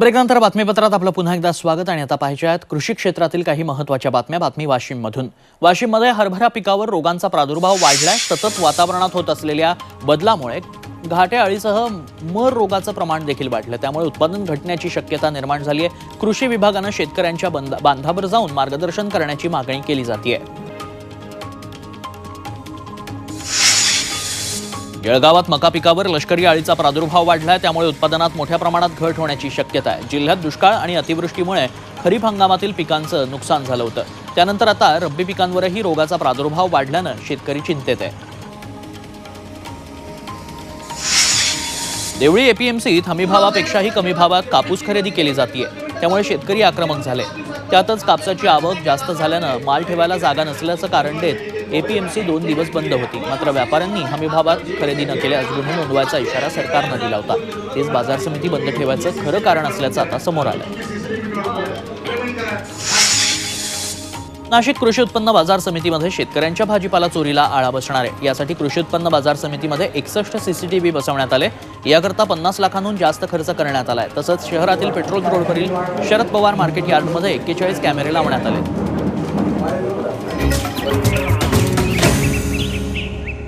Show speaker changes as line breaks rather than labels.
ब्रेकनंतर बातमीपत्रात आपलं पुन्हा एकदा स्वागत आणि आता पाहिजे आहेत कृषी क्षेत्रातील काही महत्त्वाच्या बातम्या बातमी वाशिममधून. वाशिममध्ये हरभरा पिकावर रोगांचा प्रादुर्भाव वाढलाय सतत वातावरणात होत असलेल्या बदलामुळे घाटे अळीसह मर रोगाचं प्रमाण देखील वाढलं. त्यामुळे उत्पादन घटण्याची शक्यता निर्माण झाली आहे कृषी विभागानं शेतकऱ्यांच्या बांधावर जाऊन मार्गदर्शन करण्याची मागणी केली जाते जळगावात मका पिकावर लष्करी अळीचा प्रादुर्भाव वाढलाय त्यामुळे उत्पादनात मोठ्या प्रमाणात घट होण्याची शक्यता आहे. जिल्ह्यात दुष्काळ आणि अतिवृष्टीमुळे खरीप हंगामातील पिकांचं नुकसान झालं होतं. त्यानंतर आता रब्बी पिकांवरही रोगाचा प्रादुर्भाव वाढल्यानं शेतकरी चिंतेत आहे. देवळी एपीएमसीत हमीभावापेक्षाही कमी भावात कापूस खरेदी केली जाते त्यामुळे शेतकरी आक्रमक झाले. त्यातच कापसाची आवक जास्त झाल्यानं माल ठेवायला जागा नसल्याचं कारण देत एपीएमसी दोन दिवस बंद होती. मात्र व्यापाऱ्यांनी हमीभावात खरेदी न केल्यास गुन्हे नोंदवायचा इशारा सरकारनं दिला होता. तेच बाजार समिती बंद ठेवायचं खरं कारण असल्याचं आता समोर आलं नाशिक कृषी उत्पन्न बाजार समितीमध्ये शेतकऱ्यांच्या भाजीपाला चोरीला आळा बसणार आहे. यासाठी कृषी उत्पन्न बाजार समितीमध्ये एकसष्ट सीसीटीव्ही बसवण्यात आले. याकरता पन्नास लाखांहून जास्त खर्च करण्यात आला आहे तसंच शहरातील पेट्रोल रोडवरील शरद पवार मार्केट यार्डमध्ये एक्केचाळीस कॅमेरे लावण्यात आले